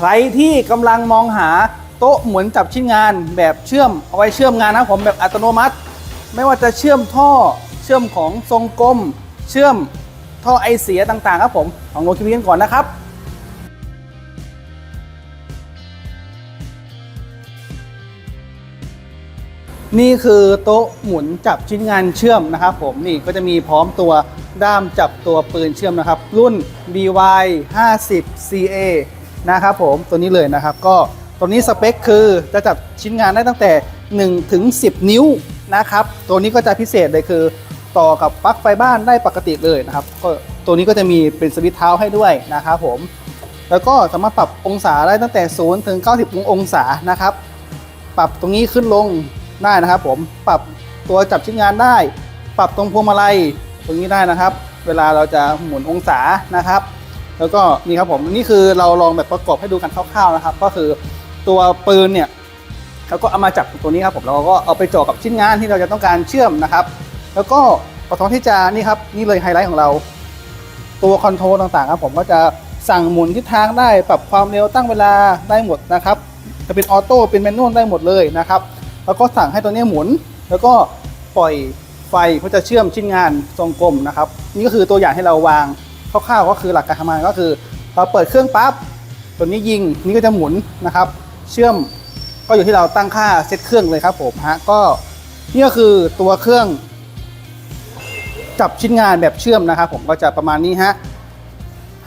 ใครที่กำลังมองหาโต๊ะหมุนจับชิ้นงานแบบเชื่อมเอาไว้เชื่อมงานนะครับผมแบบอัตโนมัติ ไม่ว่าจะเชื่อมท่อเชื่อมของทรงกลม เชื่อมท่อไอเสียต่างๆ ครับผมของโนคิวิกันก่อนนะครับนี่คือโต๊ะหมุนจับชิ้นงานเชื่อมนะครับผมนี่ก็จะมีพร้อมตัวด้ามจับตัวปืนเชื่อมนะครับ รุ่น BY 50 CA นะครับผมตัวนี้เลยนะครับ ก็ตัวนี้สเปคคือจะจับชิ้นงานได้ตั้งแต่1ถึง10 นิ้วนะครับ ตัวนี้ก็จะพิเศษเลยคือ ต่อกับปลั๊กไฟบ้านได้ปกติเลยนะครับ ก็ตัวนี้ก็จะมีเป็นสวิตช์เท้าให้ด้วยนะครับผม แล้วก็สามารถปรับองศาได้ตั้งแต่0ถึง90 องศานะครับ ปรับตรงนี้ขึ้นลงได้นะครับ ผม ปรับตัวจับชิ้นงานได้ ปรับตรงพวงมาลัยตรงนี้ได้นะครับ เวลาเราจะหมุนองศานะครับ แล้วก็นี่ครับผมนี่คือเราลองแบบประกอบให้ดูกันคร่าวๆนะครับ ก็คือตัวปืนเนี่ยเราก็เอามาจับตัวนี้ครับผมเราก็เอาไปจ่อกับชิ้นงานที่เราจะต้องการเชื่อมนะครับ แล้วก็พอท้องที่จะนี่ครับนี่เลยไฮไลท์ของเรา ตัวคอนโทรลต่างๆครับผมก็จะสั่งหมุนทิศทางได้ปรับความเร็วตั้งเวลาได้หมดนะครับ จะเป็นออโต้เป็นแมนนวลได้หมดเลยนะครับ แล้วก็สั่งให้ตัวนี้หมุน แล้วก็ปล่อยไฟเพื่อจะเชื่อมชิ้นงานทรงกลมนะครับ นี่ก็คือตัวอย่างให้เราวาง คร่าวๆก็คือหลักการทำงานก็คือเราเปิดเครื่องปั๊บตัวนี้ยิงนี่ก็จะหมุนนะครับ เชื่อมก็อยู่ที่เราตั้งค่าเซตเครื่องเลยครับผมฮะก็นี่ก็คือตัวเครื่อง จับชิ้นงานแบบเชื่อมนะครับผมก็จะประมาณนี้ฮะ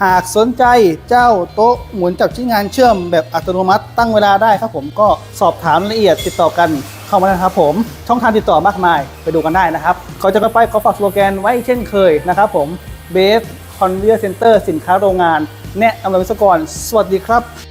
หากสนใจเจ้าโต๊ะหมุนจับชิ้นงานเชื่อมแบบอัตโนมัติตั้งเวลาได้ครับผมก็สอบถามรายละเอียดติดต่อกันเข้ามาได้นะครับผมช่องทางติดต่อมากมายไปดูกันได้นะครับเขาจะไปขอฝากสโลแกนไว้เช่นเคยนะครับผมเบฟ คอนเวียร์เซ็นเตอร์สินค้าโรงงาน แนะนำวิศวกร สวัสดีครับ